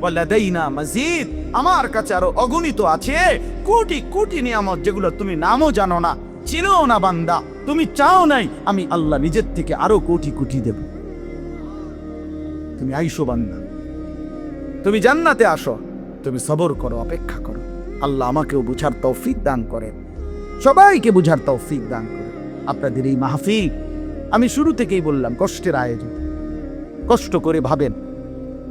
ওয়ালাদাইনা মাজিদ। আমার কাছে আরও অগণিত আছে। কোটি কোটি নিয়ামত যেগুলো তুমি নামও জানো না চিনো না বান্দা। তুমি চাও নাই, আমি আল্লাহ নিজের থেকে আরও কোটি কোটি দেব। তুমি আইসো বান্দা। তুমি জান্নাতে আসো। তুমি সবর করো, অপেক্ষা করো। আল্লাহ আমাকেও বুঝার তৌফিক দান করেন। সবাইকে বুঝার তৌফিক দান করে আপনাদের এই মাহফিল, আমি শুরু থেকেই বললাম, কষ্টের আয়োজন। কষ্ট করে ভাবেন।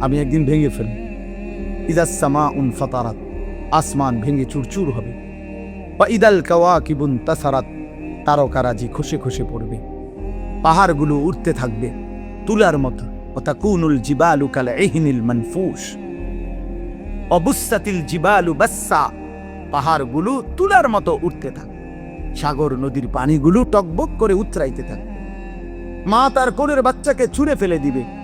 আমি একদিন ভেঙে ফেলব। সামা উন ফাতারাত, আসমান ভেঙে চুরচুর হবে। বা ইদাল কাওয়া কিবুন তাসারাত, তারকারাজি খসে খসে পড়বে। পাহাড়গুলো উঠতে থাকবে তুলার মতো। ওতাকুনুল জিবালু কাল এহিনিল মানফুস জিবালু বাচ্চা পাহাড়গুলো তুলার মতো উঠতে থাকে। সাগর নদীর পানিগুলো টকবক করে উতরাইতে থাকে। মা তার কোলের বাচ্চাকে ছুঁড়ে ফেলে দিবে।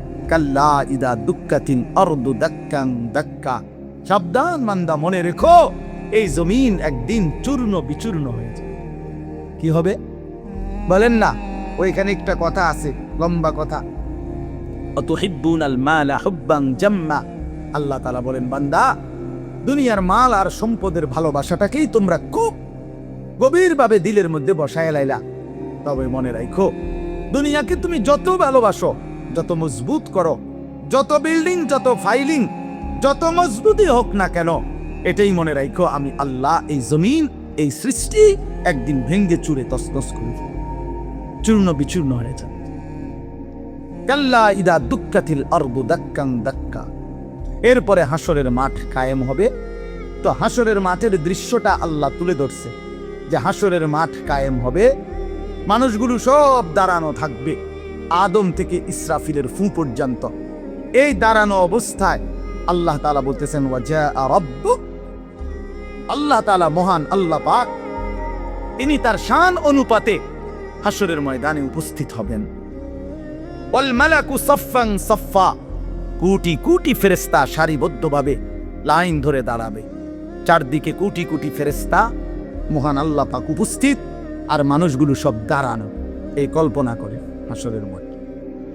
কাল্লা ইদা দুক্কাতিন অর্দু দাক্কাং দাক্কা। সাবধান মান্দা মনে রেখো এই জমিন একদিন চূর্ণ বিচূর্ণ হয়ে যাবে। কি হবে? বলেন না ওইখানে একটা কথা আছে লম্বা কথা। অতুহিব্বুন আল মালা হুব্বান জাম্মা। আল্লাহ তাআলা বলেন বান্দা দুনিয়ার মাল আর সম্পদের ভালোবাসাটাকেই তোমরা খুব গভীরভাবে দিলের মধ্যে বসায় লাইলা। তবে মনে রাখো দুনিয়াকে তুমি যত ভালোবাসো যত মজবুত করো, যত বিল্ডিং যত ফাইলিং যত মজবুতই হোক না কেন, এটাই মনে রাখো আমি আল্লাহ এই জমিন, এই সৃষ্টি একদিন ভেঙ্গে চুরে তসনস করে। চূর্ণ বিচূর্ণ হয়ে যাবে। কাল্লা ইদা দুঃখাতিল আরবু দাক্কাং দাক্কা। এরপরে হাসরের মাঠ কায়েম হবে। তো হাসরের মাঠের দৃশ্যটা আল্লাহ তুলে ধরছে যে হাসরের মাঠ কায়েম হবে, মানুষগুলো সব দাঁড়ানো থাকবে। আদম থেকে ইসরাফিলের ফু পর্যন্ত। এই দাঁড়ানো অবস্থায় আল্লাহ তালা বলতেছেন আল্লাহ তালা মহান আল্লাহ পাক তিনি তার শান অনুপাতে হাসরের ময়দানে উপস্থিত হবেন। কোটি কোটি ফেরেস্তা সারিবদ্ধভাবে লাইন ধরে দাঁড়াবে। চারদিকে কোটি কোটি ফেরেস্তা মহান আল্লাহ পাক উপস্থিত, আর মানুষগুলো সব দাঁড়ানো। এই কল্পনা করে হাসরের মধ্যে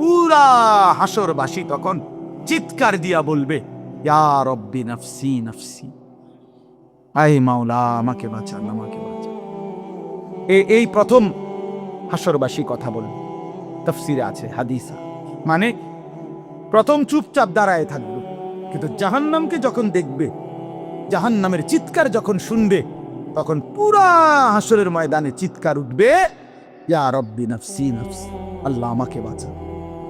পুরা হাসরবাসী তখন চিৎকার দিয়া বলবে, ইয়া রব্বি আই মাওলা, আমাকে বাঁচান, আমাকে এই প্রথম হাসরবাসী কথা বলবে। তফসিরে আছে, হাদিসা। মানে প্রথম চুপচাপ দাঁড়ায় থাকবে। কিন্তু জাহান্নামকে যখন দেখবে, জাহান্নামের চিৎকার যখন শুনবে, তখন পুরা হাসরের ময়দানে চিৎকার উঠবে, ইয়া রব্বি নফসি নফসি। আল্লাহ আমাকে বাঁচা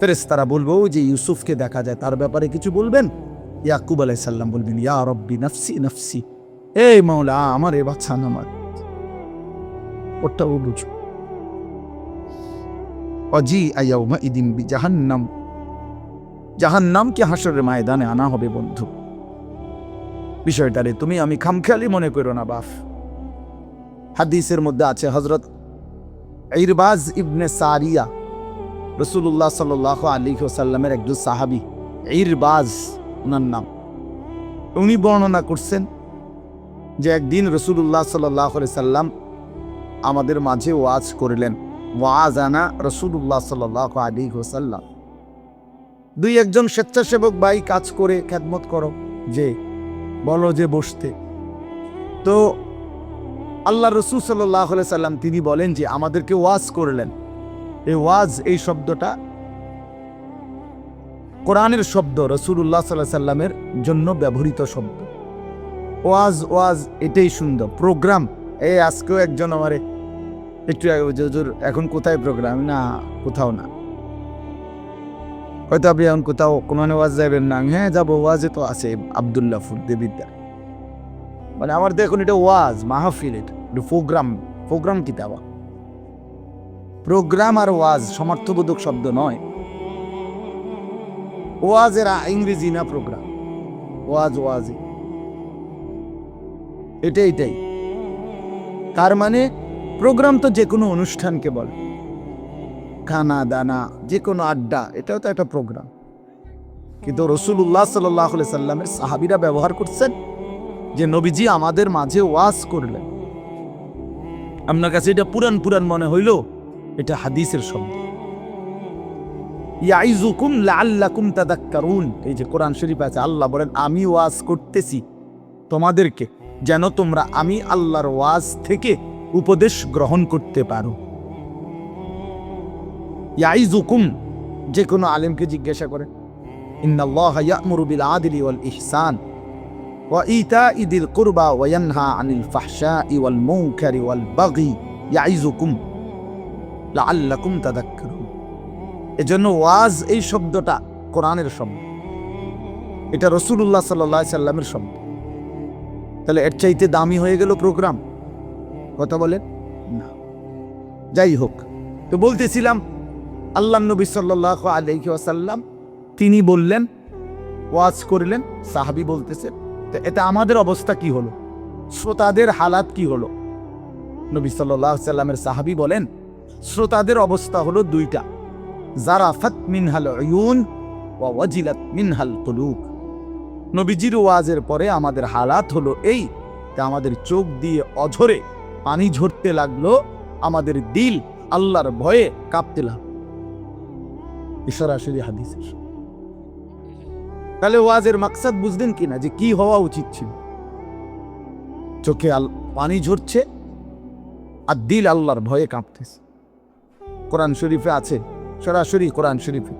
ফেরেস্তারা বলব যে ইউসুফকে দেখা যায়, তার ব্যাপারে কিছু বলবেন? ইয়াকুব আলাই সাল্লাম বলবেন, ইয়া রব্বি নফসি নফসি। এই মাওলা, আমার এ বাচ্চান আমার ওটাও বুঝো। অজি আয়াউমা ইদিন বি জাহান্নাম। জাহান্নামকে হাসরের ময়দানে আনা হবে, বন্ধু। বিষয়টারে তুমি আমি খামখেয়ালি মনে করো না, বাফ। হাদিসের মধ্যে আছে হজরত ইরবাজ ইবনে সারিয়া। রসুল্লাহ সাল আলী সাল্লামের একজন সাহাবি, ইরবাজ ওনার নাম। উনি বর্ণনা করছেন যে একদিন রসুল্লাহ সাল্লাহ সাল্লাম আমাদের মাঝে ওয়াজ করলেন। ওয়াজ আনা রসুল্লাহ সাল্লাহ আলী সাল্লাম দুই একজন স্বেচ্ছাসেবক ভাই কাজ করে খ্যাতমত করো, যে বলো যে বসতে। তো আল্লাহ রসুল সাল্লাহ সাল্লাম তিনি বলেন যে আমাদেরকে ওয়াজ করলেন। এই ওয়াজ, এই শব্দটা কোরআনের শব্দ রসুল্লাহ সাল্লাহ সাল্লামের জন্য ব্যবহৃত শব্দ। ওয়াজ ওয়াজ, এটাই সুন্দর। প্রোগ্রাম এই আজকেও একজন আমারে, একটু এখন কোথায় প্রোগ্রাম? না, কোথাও না। হয়তো আপনি এখন কোথাও, কোনো ওয়াজ যাবেন না। হ্যাঁ যাব, ওয়াজে তো আছে, আবদুল্লাহ ফুল দেবিদ্যার মানে আমার দেখুন, এটা ওয়াজ, মাহফিল এটা প্রোগ্রাম প্রোগ্রাম কি দেওয়া? প্রোগ্রাম আর ওয়াজ সমর্থবোধক শব্দ নয়। ওয়াজের ইংরেজি না প্রোগ্রাম। ওয়াজ ওয়াজি। এটাই এটাই। তার মানে প্রোগ্রাম তো যে কোনো অনুষ্ঠানকে বলে। খানা, দানা, যে কোনো আড্ডা, এটাও তো একটা প্রোগ্রাম। কিন্তু রসুল রসুল্লাহ সাল্লাহ সাল্লামের সাহাবিরা ব্যবহার করছেন যে নবীজি আমাদের মাঝে ওয়াজ করলেন। আপনার কাছে এটা পুরান পুরান মনে হইল? এটা হাদিসের শব্দ। ইয়াইজুকুম তাদাক্কারুন। এই যে কোরআন শরীফ আছে, আল্লাহ বলেন, আমি ওয়াজ করতেছি তোমাদেরকে, যেন তোমরা আমি আল্লাহর ওয়াজ থেকে উপদেশ গ্রহণ করতে পারো। ইয়াইজুকুম যে কোনো আলেমকে জিজ্ঞাসা করে, ইন্নাল্লাহ ইয়া'মুরু বিল আদলি ওয়াল ইহসান ওয়া ইতাই কুরবা ওয়া ইয়ানহা আনিল ফাহশাই ওয়াল মুনকারি ওয়াল ইয়াইজুকুম লাআল্লাকুম তাদাক্কারুন। এজন্য ওয়াজ এই শব্দটা কোরআনের শব্দ। এটা রসুল্লাহ সাল্লাহ সাল্লামের শব্দ। তাহলে এর চাইতে দামি হয়ে গেল প্রোগ্রাম। কথা বলেন? না। যাই হোক, তো বলতেছিলাম আল্লাহ নবী সাল্লাহ আলহি আসাল্লাম তিনি বললেন, ওয়াজ করলেন, সাহাবি বলতেছেন তো এটা আমাদের অবস্থা কি হলো? শ্রোতাদের হালাত কি হলো? নবী সাল্লাহ সাল্লামের সাহাবি বলেন শ্রোতাদের অবস্থা হলো দুইটা। জারাফাত মিনহাল ইউন ওয়া ওয়াজিলাত মিনহাল কুলুব। নবীজির ওয়াজের পরে আমাদের হালাত হলো এই তা আমাদের চোখ দিয়ে অঝরে পানি ঝরতে লাগল, আমাদের দিল আল্লাহর ভয়ে কাঁপতে লাগল। সরাসরি হাদিসের। তাহলে ওয়াজের মাকসাদ বুঝলেন কিনা যে কি হওয়া উচিত ছিল? চোখে পানি ঝরছে আর দিল আল্লাহর ভয়ে কাঁপতেছে। কোরআন শরীফে আছে। সরাসরি কোরআন শরীফে।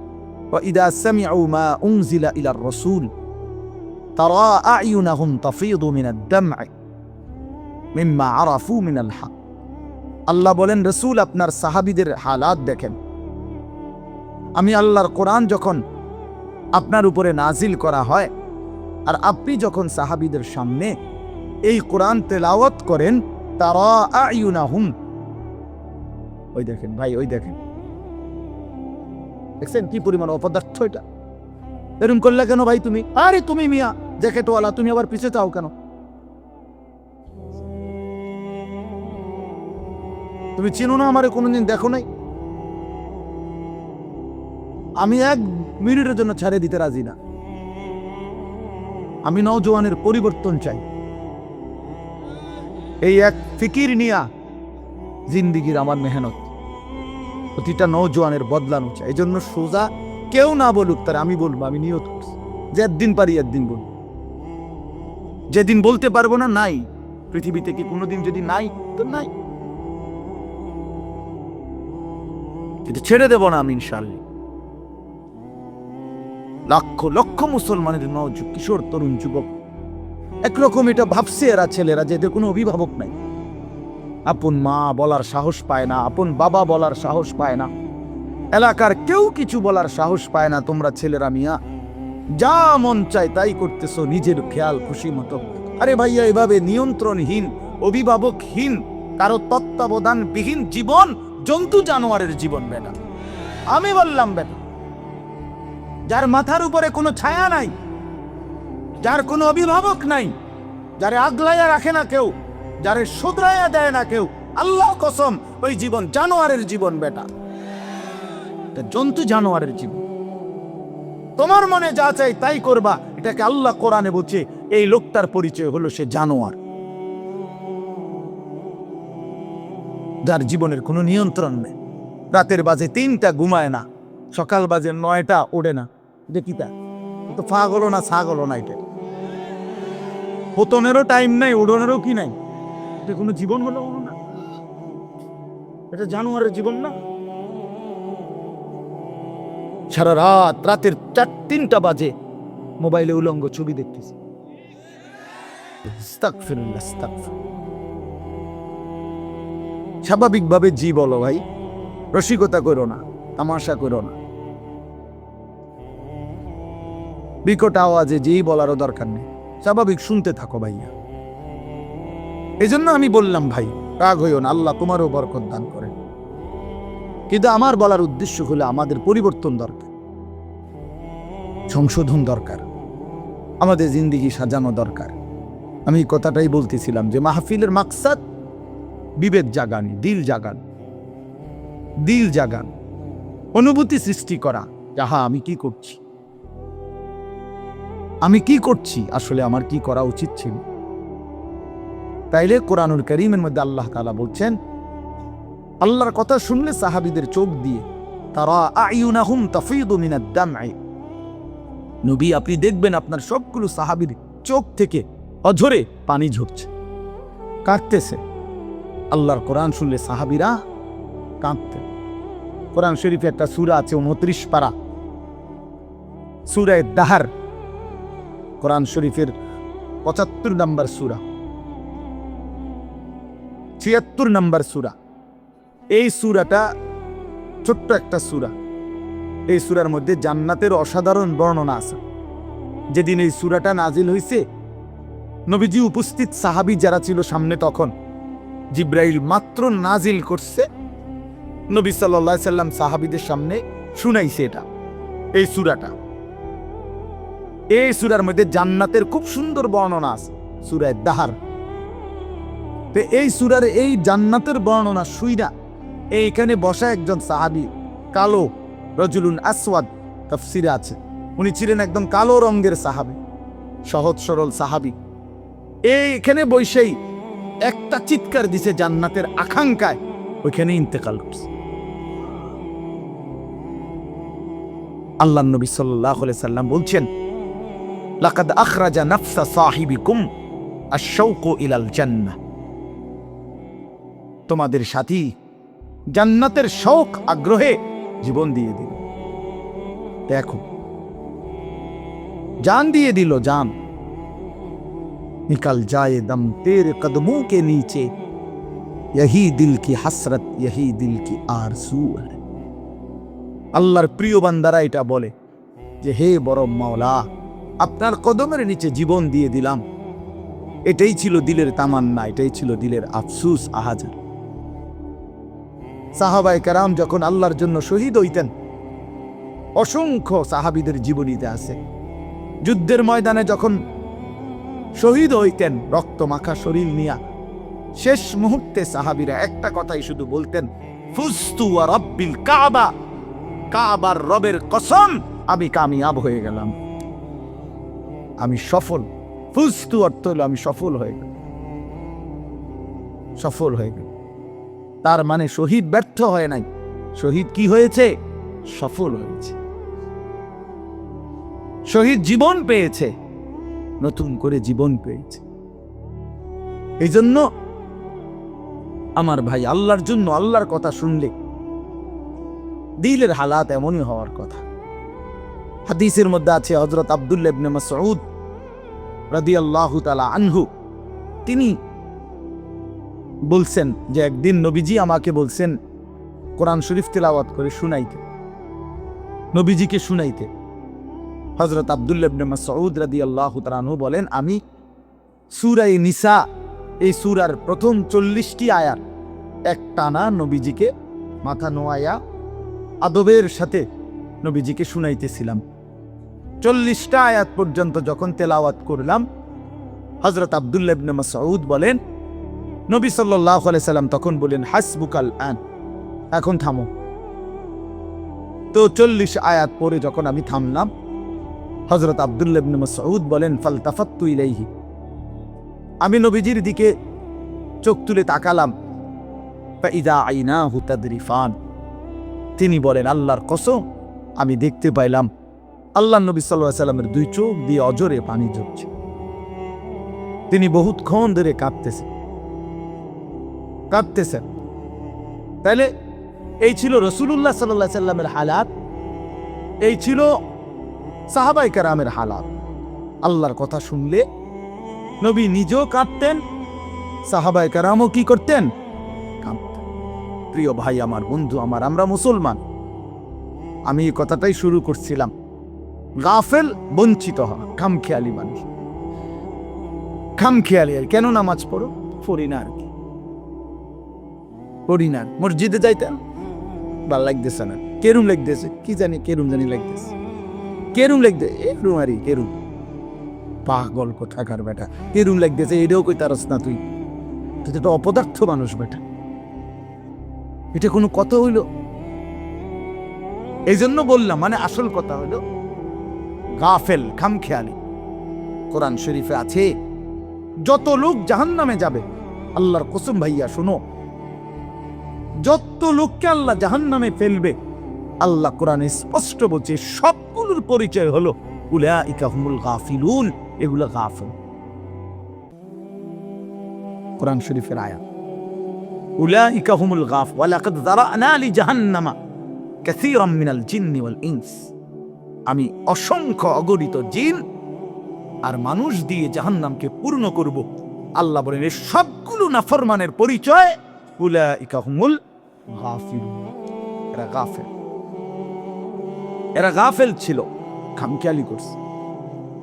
ইদা সামিউ মা উংজিলা ইলার রসুল, তারা আইউনাহুম তাফিদু মিনাদ দামআ, মিম্মা আরাফু মিনাল হক। আল্লাহ বলেন, রসুল আপনার সাহাবিদের হালাত দেখেন। আমি আল্লাহর কোরআন যখন আপনার উপরে নাজিল করা হয়, আর আপনি যখন সাহাবিদের সামনে এই কোরআন তেলাওয়াত করেন, তারা আইউনাহুম ওই দেখেন, ভাই, ওই দেখেন। দেখছেন কি পরিমাণ অপদার্থ এটা? এরকম করলে কেন ভাই তুমি? আরে তুমি মিয়া, জ্যাকেটওয়ালা, তুমি আবার পিছে চাও কেন? তুমি চিনো না আমারে, কোনোদিন দেখো নাই? আমি এক মিনিটের জন্য ছাড়ে দিতে রাজি না। আমি নওজোয়ানের পরিবর্তন চাই। এই এক ফিকির নিয়া জিন্দিগির আমার মেহনত। প্রতিটা নৌজোয়ানের বদলানো চাই। এই জন্য সোজা কেউ না বলুক তার আমি বলব, আমি নিয়ত করছি। যে একদিন পারি, একদিন বলব। যেদিন বলতে পারব না, নাই। পৃথিবীতে কি কোনোদিন যদি নাই, তো নাই। কিন্তু ছেড়ে দেব না আমি ইনশাল্লাহ লক্ষ লক্ষ মুসলমানের নজ কিশোর, তরুণ, যুবক। একরকম এটা ভাবছে এরা, ছেলেরা, যে এদের কোনো অভিভাবক নাই। আপন মা বলার সাহস পায় না, আপন বাবা বলার সাহস পায় না। এলাকার কেউ কিছু বলার সাহস পায় না, তোমরা ছেলেরা মিয়া। যা মন চায় তাই করতেছো, নিজের খেয়াল খুশি মতো। আরে ভাইয়া, এভাবে নিয়ন্ত্রণহীন, অভিভাবকহীন, কারও তত্ত্বাবধানবিহীন জীবন, জন্তু জানোয়ারের জীবন বেটা। আমি বললাম বেটা, যার মাথার উপরে কোনো ছায়া নাই, যার কোনো অভিভাবক নাই, যারে আগলাইয়া রাখে না কেউ যারে শুধরাইয়া দেয় না কেউ। আল্লাহ কসম, ওই জীবন জানোয়ারের জীবন বেটা। জন্তু জানোয়ারের জীবন। তোমার মনে যা চাই তাই করবা। এটাকে আল্লাহ কোরআনে বলছে, এই লোকটার পরিচয় হলো সে জানোয়ার। যার জীবনের কোনো নিয়ন্ত্রণ নেই। রাতের বাজে তিনটা ঘুমায় না। সকাল বাজে নয়টা ওড়ে না। কি তা। তো ফা গলো না সা গলো না এটা। পতনেরও টাইম নাই, উড়নেরও কি নাই? এটা কোনো জীবন হলো না এটা জানোয়ারের জীবন না? সারা রাত, রাতের চার, তিনটা বাজে মোবাইলে উলঙ্গ ছবি দেখতেছি। স্বাভাবিকভাবে জি বলো ভাই, রসিকতা করো না, তামাশা করো না। বিকট আওয়াজে যেই বলারও দরকার নেই। স্বাভাবিক শুনতে থাকো ভাইয়া। এই জন্য আমি বললাম, ভাই, রাগ হইও না, আল্লাহ তোমারও বরকত দান করেন। কিন্তু আমার বলার উদ্দেশ্য হলো আমাদের পরিবর্তন দরকার, সংশোধন দরকার, আমাদের জিন্দিগি সাজানো দরকার। আমি কথাটাই বলতেছিলাম যে মাহফিলের মাকসাদ বিবেক জাগানি, দিল জাগান। দিল জাগান, অনুভূতি সৃষ্টি করা, যাহা আমি কি করছি? আমি কি করছি? আসলে আমার কি করা উচিত ছিল? তাইলে কোরআনুল করিমের মধ্যে আল্লাহ তাআলা বলছেন, আল্লাহর কথা শুনলে সাহাবিদের চোখ দিয়ে, তারা আইউনাহুম তাফিদু মিনাদ নবী, আপনি দেখবেন আপনার সবগুলো সাহাবীর চোখ থেকে অঝরে পানি ঝরছে, কাঁদতেছে। আল্লাহর কোরআন শুনলে সাহাবীরা কাঁদতেন কোরআন শরীফে একটা সূরা আছে উনত্রিশ পারা। সূরায়ে দাহার, কোরআন শরীফের পঁচাত্তর নম্বর সূরা। ছিয়াত্তর নম্বর সুরা। এই সুরাটা ছোট্ট একটা সুরা। এই সূরার মধ্যে জান্নাতের অসাধারণ বর্ণনা আছে। যেদিন এই সুরাটা নাজিল হয়েছে নবীজি উপস্থিত সাহাবী যারা ছিল সামনে তখন, জিব্রাইল মাত্র নাজিল করছে, নবী সাল্লাহ সাল্লাম সাহাবীদের সামনে শুনাইছে এটা, এই সুরাটা। এই সুরার মধ্যে জান্নাতের খুব সুন্দর বর্ণনা আছে, সুরায় দাহার। তো এই সূরার এই জান্নাতের বর্ণনা শুইরা এইখানে বসা একজন সাহাবি, কালো রজুলুন আসওয়াদ তফসিরে আছে। উনি ছিলেন একদম কালো রঙের সাহাবি, সহজ সরল সাহাবী। এইখানে বৈশেই একটা চিৎকার দিছে জান্নাতের আকাঙ্ক্ষায়, ওইখানে ইন্তেকাল করছে। আল্লাহ নবী সাল্লাহ সাল্লাম বলছেন, লাকাদ আখরাজা নাফসা সাহিবিকুম আশৌকু ইলাল জান্নাহ। তোমাদের সাথী জান্নাতের শৌক আগ্রহে জীবন দিয়ে দিল দেখো জান দিয়ে দিল জান निकल जाए दम तेरे कदमों के नीचे यही दिल की हसरत यही दिल की आरजू है আল্লাহর প্রিয় বান্দারা এটা বলে যে হে বড় মাওলা আপনার কদমের নিচে জীবন দিয়ে দিলাম এটাই ছিল দিলের তামান্না এটাই ছিল দিলের আফসুস আহাজার সাহাবায়ে কারাম যখন আল্লাহর জন্য শহীদ হইতেন, অসংখ্য সাহাবীদের জীবনীতে আছে। যুদ্ধের ময়দানে যখন শহীদ হইতেন, রক্ত মাখা শরীর নিয়া, শেষ মুহূর্তে সাহাবীরা একটা কথাই শুধু বলতেন, ফুস্তু ওয়া রব্বিল কাবা, কাবার রবের কসম, আমি কামিয়াব হয়ে গেলাম। আমি সফল। ফুস্তু অর্থ হলো আমি সফল হয়ে গেলাম। সফল হয়ে গেল তার মানে শহীদ ব্যর্থ হয় নাই। শহীদ কি হয়েছে? সফল হয়েছে। শহীদ জীবন পেয়েছে। নতুন করে জীবন পেয়েছে। এই জন্য আমার ভাই আল্লাহর জন্য আল্লাহর কথা শুনলে দিলের হালাত এমনই হওয়ার কথা। হাদিসের মধ্যে আছে হজরত আবদুল্লাহ ইবনে মাসউদ রাদিয়াল্লাহু তাআলা আনহু। তিনি বলছেন যে একদিন নবীজি আমাকে বলছেন, কোরআন শরীফ তেলাওয়াত করে শুনাইতে। নবীজিকে শুনাইতে। হজরত আবদুল্লাহ ইবনে মাসউদ রাদিয়াল্লাহু তাআলা আনহু বলেন, আমি সূরায়ে নিসা, এই সূরার প্রথম চল্লিশটি আয়ার এক টানা নবীজিকে মাথা নোয়ায়া আদবের সাথে নবীজিকে শুনাইতেছিলাম। চল্লিশটা আয়াত পর্যন্ত যখন তেলাওয়াত করলাম হজরত আবদুল্লাহ ইবনে মাসউদ বলেন নবী আলাইহি সাল্লাম তখন বলেন হাসবুকাল আন। এখন থামো। তো চল্লিশ আয়াত পরে যখন আমি থামলাম হজরত আবদুল্লাহ ইবনে মাসউদ বলেন, ফালতাফাত্তু ইলাইহি। আমি নবীজির দিকে চোখ তুলে তাকালাম। আইনাহু তাদরিফান। তিনি বলেন, আল্লাহর কসম, আমি দেখতে পাইলাম আল্লাহ নবী সাল্লাহ সাল্লামের দুই চোখ দিয়ে অজরে পানি ঝরছে। তিনি বহুতক্ষণ ধরে কাঁদতেছেন কাঁদতেছেন। তাইলে এই ছিল রসুল্লাহ সাল্লাহ সাল্লামের হালাত। এই ছিল সাহাবাই কারামের হালাত। আল্লাহর কথা শুনলে নবী নিজেও কাঁদতেন, সাহাবাই কারামও কি করতেন? কাঁদতেন। প্রিয় ভাই, আমার বন্ধু, আমার, আমরা মুসলমান। আমি এই কথাটাই শুরু করছিলাম। গাফেল, বঞ্চিত হওয়া, খামখেয়ালি মানুষ। খামখেয়ালি আর কেন নামাজ পড়ো? পড়ি না আর কি? পড়ি না। মসজিদে যাইতেন ভালো লাগতেছে না। কেরুম লাগতেছে। কি জানি কেরুম জানি লাগতেছে। কেরুম লাগতে এরুম আরি, কেরুম। পাগল কোথাকার বেটা। কেরুম লাগতেছে, এটাও কই তারস না তুই। তুই তো অপদার্থ মানুষ বেটা। এটা কোনো কথা হইল? এই জন্য বললাম মানে আসল কথা হইল, গাফেল, খামখেয়ালি। কোরআন শরীফে আছে, যত লোক জাহান নামে যাবে, আল্লাহর কসম ভাইয়া, শোনো যত লোককে আল্লাহ জাহান নামে ফেলবে, আল্লাহ কোরআনে স্পষ্ট বলছে, সবগুলোর পরিচয় হলো উলা ইকাহুমুল গাফিলুন, এগুলো গাফিল। কোরআন শরীফের আয়াত উলা ইকাহুমুল গাফ, ওয়ালাকাদ যারানা লি জাহান্নামা কাসীরাম মিনাল জিন্নি ওয়াল ইনস। আমি অসংখ্য অগণিত জিন আর মানুষ দিয়ে জাহান্নামকে পূর্ণ করব। আল্লাহ বলেন সবগুলো নাফরমানের পরিচয় উলাইকা হুমুল গাফিলুন এরা গাফেল। ছিল। খামখেয়ালি করছে।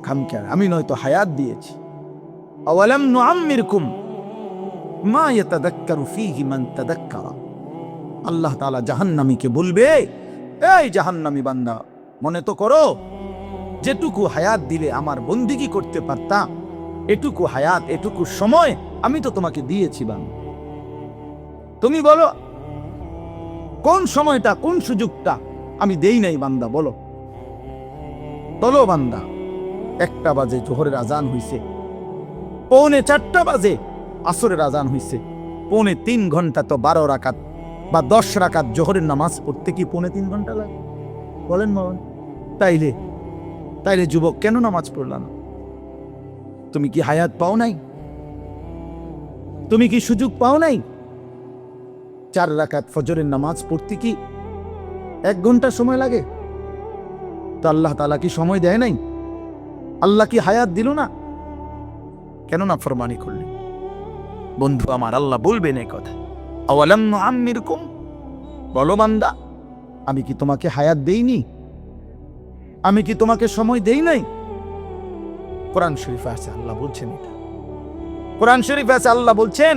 খামখেয়াল। আমি নয়তো হায়াত দিয়েছি। আওয়ালাম নুআম্মিরকুম মা ইয়াতাদাক্কারু ফীহি মান তাদাক্কারা। আল্লাহ তাআলা জাহান্নামীকে বলবে, এই জাহান্নামী বান্দা, মনে তো করো, যেটুকু হায়াত দিলে আমার বন্দিগি করতে পারতাম, এটুকু হায়াত, এটুকু সময় আমি তো তোমাকে দিয়েছি বান্দা তুমি বলো, কোন সময়টা, কোন সুযোগটা? আমি দেই নাই বান্দা, বলো। বলো বান্দা, একটা বাজে জোহরের আজান হইছে। পৌনে চারটা বাজে আসরের আজান হইছে। পৌনে তিন ঘণ্টা তো বারো রাকাত বা দশ রাকাত জোহরের নামাজ পড়তে কি পৌনে তিন ঘণ্টা লাগে? বলেন মোহন। তাইলে তাইলে যুবক, কেন নামাজ পড়লা না? তুমি কি হায়াত পাও নাই? তুমি কি সুযোগ পাও নাই? চার রাকাত ফজরের নামাজ পড়তে কি এক ঘণ্টা সময় লাগে? তো আল্লাহ তালা কি সময় দেয় নাই? আল্লাহ কি হায়াত দিল না? কেন না ফরমানি করলে? বন্ধু আমার, আল্লাহ বলবেন এই কথা। আওয়ালাম আম্মির বলো বান্দা, আমি কি তোমাকে হায়াত দেইনি? আমি কি তোমাকে সময় দেই নাই? কোরআন শরীফে আছে, আল্লাহ বলছেন এটা। কোরআন শরীফে আছে, আল্লাহ বলছেন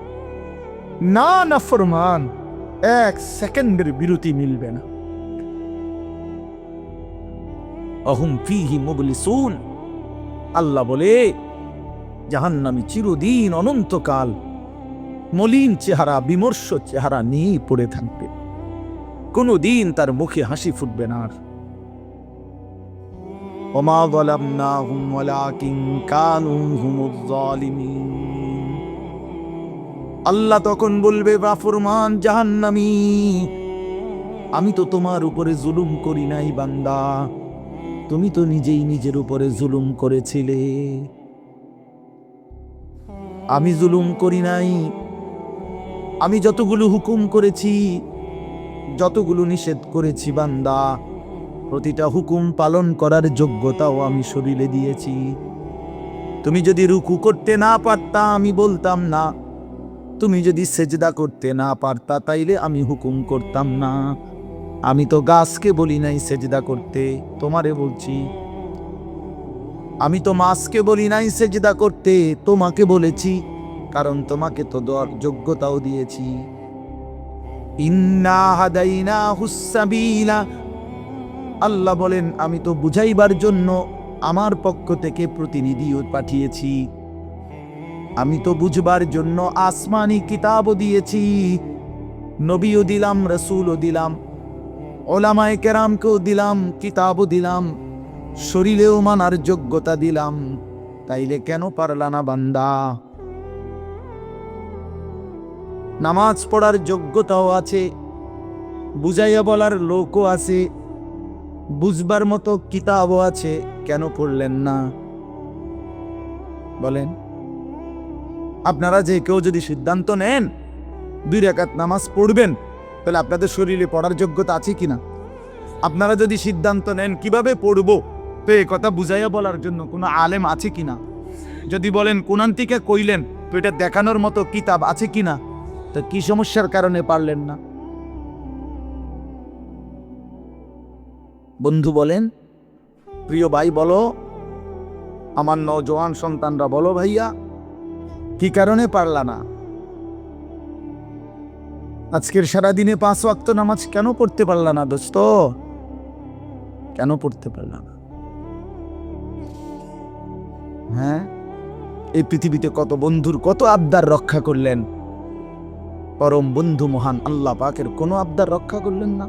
না না, ফরমান। এক সেকেন্ডের বিরতি মিলবে না। অহুম ফিহি মুবলিসুন। আল্লাহ বলে, জাহান্নামী চিরদিন অনন্তকাল মলিন চেহারা, বিমর্ষ চেহারা নিয়েই পড়ে থাকবে। কোনো দিন তার মুখে হাসি ফুটবে না আর। ওমা যালামনাহুম ওয়ালাকিন কানু হুমুজ জালিমিন। আল্লাহ তখন বলবে বাফরমান জাহান্নামী, আমি তো তোমার উপরে জুলুম করি নাই বান্দা। তুমি তো নিজেই নিজের উপরে জুলুম করেছিলে। আমি জুলুম করি নাই। আমি যতগুলো হুকুম করেছি, যতগুলো নিষেধ করেছি বান্দা, প্রতিটা হুকুম পালন করার যোগ্যতাও আমি শরীরে দিয়েছি। তুমি যদি রুকু করতে না পারতা, আমি বলতাম না তুমি যদি সেজদা করতে না পারতা, তাইলে আমি হুকুম করতাম না। আমি তো গাছকে বলি নাই সেজদা করতে, তোমারে বলছি। আমি তো মাছকে বলি নাই সেজদা করতে, তোমাকে বলেছি, কারণ তোমাকে তো দেওয়ার যোগ্যতাও দিয়েছি। ইন্না আল্লাহ বলেন, আমি তো বুঝাইবার জন্য আমার পক্ষ থেকে প্রতিনিধিও পাঠিয়েছি। আমি তো বুঝবার জন্য আসমানি কিতাবও দিয়েছি। নবীও দিলাম, রসুলও দিলাম, ওলামায় কেরামকেও দিলাম, কিতাবও দিলাম, শরীরেও মানার যোগ্যতা দিলাম। তাইলে কেন পারলা না বান্দা? নামাজ পড়ার যোগ্যতাও আছে, বুঝাইয়া বলার লোকও আছে, বুঝবার মতো কিতাবও আছে, কেন পড়লেন না? বলেন আপনারা যে কেউ যদি সিদ্ধান্ত নেন, দুই রেখাত নামাজ পড়বেন, তাহলে আপনাদের শরীরে পড়ার যোগ্যতা আছে কি না আপনারা যদি সিদ্ধান্ত নেন কীভাবে পড়ব, তো এ কথা বুঝাইয়া বলার জন্য কোনো আলেম আছে কি না যদি বলেন কোনান থেকে কইলেন, তো এটা দেখানোর মতো কিতাব আছে কিনা? তো কি সমস্যার কারণে পারলেন না? বন্ধু বলেন, প্রিয় ভাই বলো, আমার নজওয়ান সন্তানরা বলো ভাইয়া কি কারণে পারলা না? আজকের সারাদিনে পাঁচ ওয়াক্ত নামাজ কেন পড়তে পারলা না দোস্ত? কেন পড়তে পারলা না? হ্যাঁ? এই পৃথিবীতে কত বন্ধুর কত আবদার রক্ষা করলেন? পরম বন্ধু মহান আল্লাহ পাকের কোনো আবদার রক্ষা করলেন না?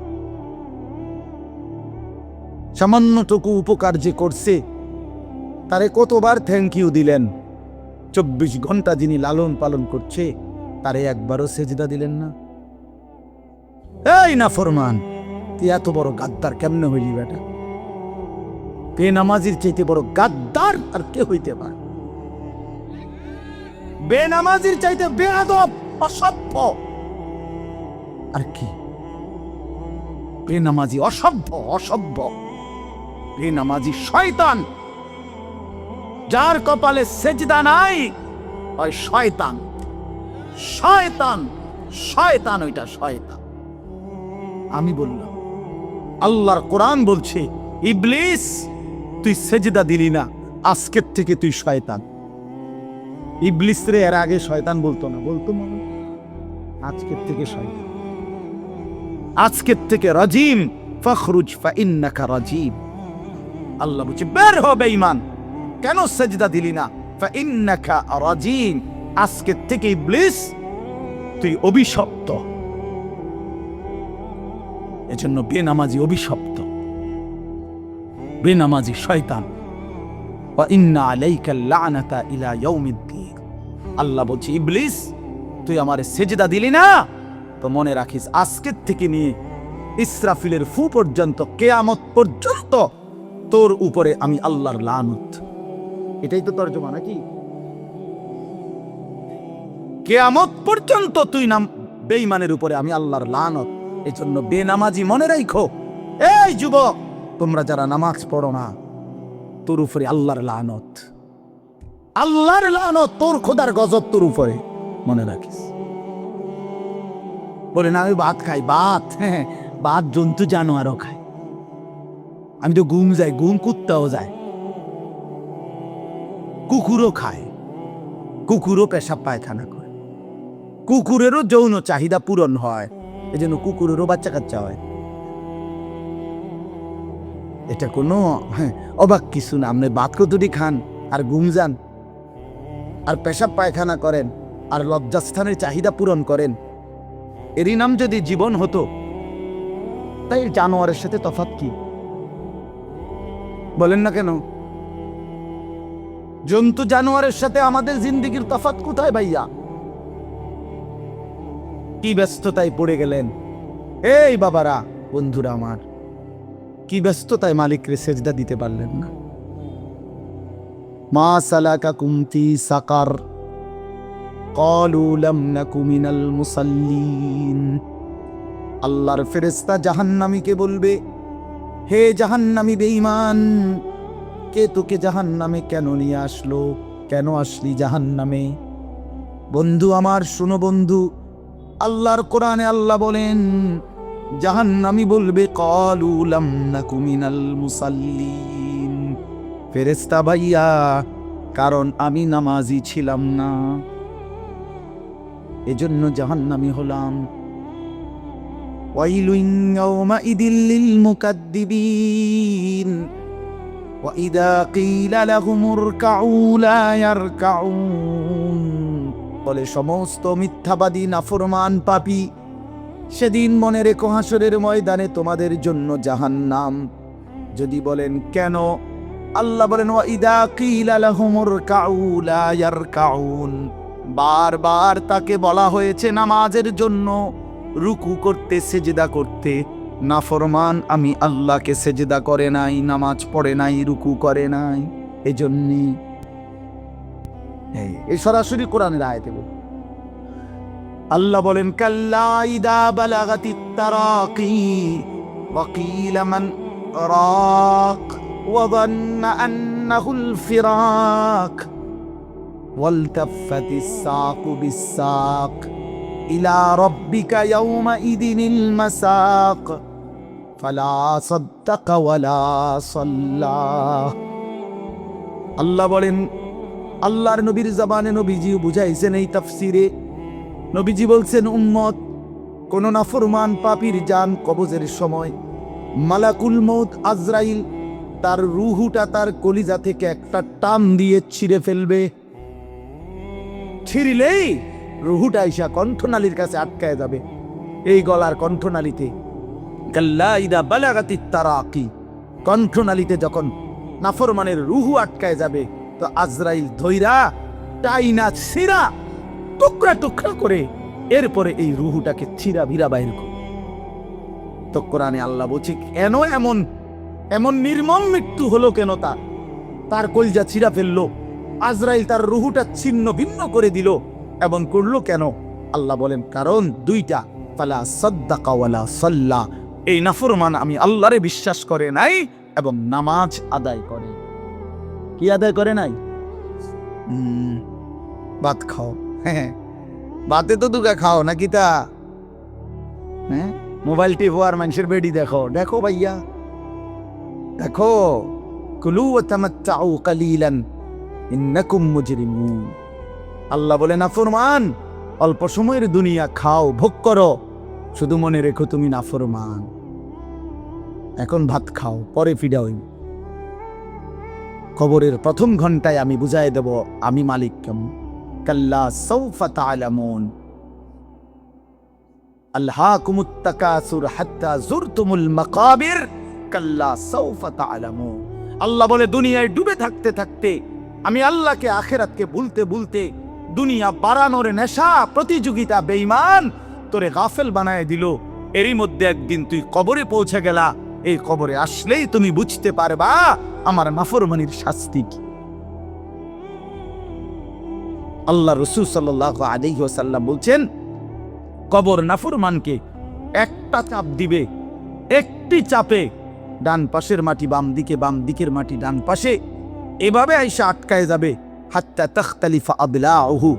সামান্যটুকু উপকার যে করছে, তারে কতবার থ্যাংক ইউ দিলেন? চব্বিশ ঘণ্টা যিনি লালন পালন করছে, তারে একবারও সেজদা দিলেন না। এই না ফরমান, তুই এত বড় গাদ্দার কেমনে হইলি বেটা? কে নামাজির চাইতে বড় গাদ্দার আর কে হইতে পারে? বেনামাজির চাইতে বেয়াদব, অসভ্য। আর কি? বেনামাজি অসভ্য অসভ্য। বেনামাজি শয়তান যার কপালে সেজদা নাই, ওই শয়তান। শয়তান শয়তান ওইটা শয়তান। আমি বললাম, আল্লাহর কোরআন বলছে, ইবলিস, তুই সেজদা দিলি না, আজকের থেকে তুই শয়তান। ইবলিস রে এর আগে শয়তান বলতো না, বলতো মনে, আজকের থেকে শয়তান। আজকের থেকে রাজিম, ফখরুজ ফা ইন্নাকা রাজিম। আল্লাহ বলছে, বের হবে ইমান। কেন সেজদা দিলি না? ইন্নাকা রাজিম আজকের থেকে ইবলিস তুই অভিশপ্ত। এজন্য বেনামাজি অভিশপ্ত। বেনামাজি শয়তান। ইন্না আলাইকা লানাতা ইলা ইয়াউমিদ্দিন। আল্লাহ বলছে, ইবলিস, তুই আমারে সেজদা দিলি না? তো মনে রাখিস আজকের থেকে নিয়ে ইসরাফিলের ফু পর্যন্ত, কেয়ামত পর্যন্ত তোর উপরে আমি আল্লাহর লানত। এটাই তো তর্জমা, নাকি? কেয়ামত পর্যন্ত তুই নাম বেঈমানের উপরে, আমি আল্লাহর লানত। এই জন্য বেনামাজি মনে রাখো এই যুবক, তোমরা যারা নামাজ পড়ো না, তোর উপরে আল্লাহর লানত। আল্লাহর লানো তোর খোদার গজব তোর উপরে, মনে রাখিস। বলে, না, আমি ভাত খাই, ভাত হ্যাঁ ভাত জন্তু জানোয়ারও খায়। আমি তো ঘুম যাই, ঘুম কুত্তাও যায়। কুকুরও খায়। কুকুরও পেশাব পায়খানা করে। কুকুরেরও যৌন চাহিদা পূরণ হয় এই জন্য কুকুরেরও বাচ্চা কাচ্চা হয়। এটা কোনো হ্যাঁ, অবাক কিছু না। আপনি ভাত কতটি খান আর ঘুম যান আর পেশাব পায়খানা করেন আর লজ্জাস্থানের চাহিদা পূরণ করেন। এরই নাম যদি জীবন হতো তাই জানোয়ারের সাথে তফাৎ কি? বলেন না কেন? জন্তু জানোয়ারের সাথে আমাদের জিন্দিগির তফাত কোথায় ভাইয়া? কি ব্যস্ততায় পড়ে গেলেন? এই বাবারা, বন্ধুরা আমার, কি ব্যস্ততায় মালিকরে সেজদা দিতে পারলেন না? মা সালাকা কুমতি সাকার আল্লাহর ফেরেস্তা জাহান্নামীকে বলবে, হে জাহান্নামী বেঈমান কে তোকে জাহান্নামে কেন নিয়ে আসলো? কেন আসলি জাহান্নামে? বন্ধু আমার, শুনো বন্ধু, আল্লাহর কোরআনে আল্লাহ বলেন, জাহান্নামী বলবে, কলু লাম নাকু মিনাল মুসাল্লিন। ফেরেশতা ভাইয়া, কারণ আমি নামাজি ছিলাম না। এজন্য জাহান্নামি হলাম। ওয়াইলুন ইয়াউমাইদিল লিল মুকাদ্দিবিন। وإذا قيل لهم اركعوا لا يركعون বলে সমস্ত মিথ্যাবাদী নাফরমান পাপী সেদিন মনে রেখো হাসরের ময়দানে তোমাদের জন্য জাহান্নাম যদি বলেন কেন আল্লাহ বলেন ওয়াইদা কিলা লাহুমুর কাউলা ইয়ারকাউন বারবার তাকে বলা হয়েছে নামাজের জন্য রুকু করতে সেজদা করতে নাফরমান আমি আল্লাহকে সেজদা করে নাই নামাজ পড়ে নাই রুকু করে নাই এজন্যই এই- এই সরাসরি কোরআনের আয়াতে বল আল্লাহ বলেন কাল্লা ইদা বালাগাতিত তারাকি وقيل من راق وظن أنه الفراق والتفت الساق بالساق إلى ربك يومئذ المساق আল্লাহ বলেন, আল্লাহর নবীর জবানে নবীজি বুঝাইছেন এই তাফসিরে। নবীজি বলছেন, উম্মত, কোন নাফরমান পাপির জান কবজের সময় মালাকুল মৌত আজরাইল তার রুহুটা তার কলিজা থেকে একটা টান দিয়ে ছিঁড়ে ফেলবে। ছিঁড়িলেই রুহুটা ইসা কণ্ঠনালীর কাছে আটকায় যাবে। এই গলার কণ্ঠনালীতে কাল্লা ইদা বালাগাতি তারাকি। কণ্ঠনালীতে যখন নাফরমানের রুহু আটকায় যাবে, তো আজরাইল ধৈরা, টাইনা ছিঁড়া, টুকরা টুকরা করে এরপরে এই রুহুটাকে ছিঁড়া ভিড়া বাইর করে। তো কোরআনে আল্লাহ বলছে, কেন এমন এমন নির্মম মৃত্যু হলো কেন তার তার কলজা ছিঁড়া ফেলল, আজরাইল তার রুহুটা ছিন্ন ভিন্ন করে দিল, এমন করল কেন? আল্লাহ বলেন, কারণ দুইটা, ফালা সাদ্দাকা ওয়ালা সাল্লা। এই নাফরমান আমি আল্লাহরে বিশ্বাস করে নাই এবং নামাজ আদায় করে। কি আদায় করে নাই? ভাত খাও। হ্যাঁ ভাতে তো দুগা খাও, নাকি তা? হ্যাঁ? মোবাইল টিপো আর মানুষের বেডি দেখো। দেখো ভাইয়া। দেখো। কুলু ও তামাত্তাউ কালিলান, ইন্নাকুম মুজরিমুন। আল্লাহ বলে, নাফরমান, অল্প সময়ের দুনিয়া খাও, ভোগ করো। শুধু মনে রেখো তুমি নাফরমান। এখন ভাত খাও, পরে ফিডা হইব কবরের প্রথম ঘন্টায় আমি বুঝাই দেব, আমি মালিক কেমন। কাল্লা সৌফা তালামুন মাকাবির। কাল্লা সৌফা তালামুন আল্লাহ বলে, দুনিয়ায় ডুবে থাকতে থাকতে, আমি আল্লাহকে আখেরাতকে ভুলতে ভুলতে দুনিয়া বাড়ানোর নেশা প্রতিযোগিতা বেইমান তোরে গাফেল বানায় দিল। এরই মধ্যে একদিন তুই কবরে পৌঁছে গেলা। এই কবরে আসলেই তুমি বুঝতে পারবা আমার নাফরমানির শাস্তি কি। আল্লাহ রসুল সাল্লাহ আলহি ওসাল্লাম বলছেন, কবর নাফরমানকে একটা চাপ দিবে, একটি চাপে ডান পাশের মাটি বাম দিকে, বাম দিকের মাটি ডান পাশে। এভাবে আইসা আটকায় যাবে। হাত্তা তখতালিফা আবলাউহু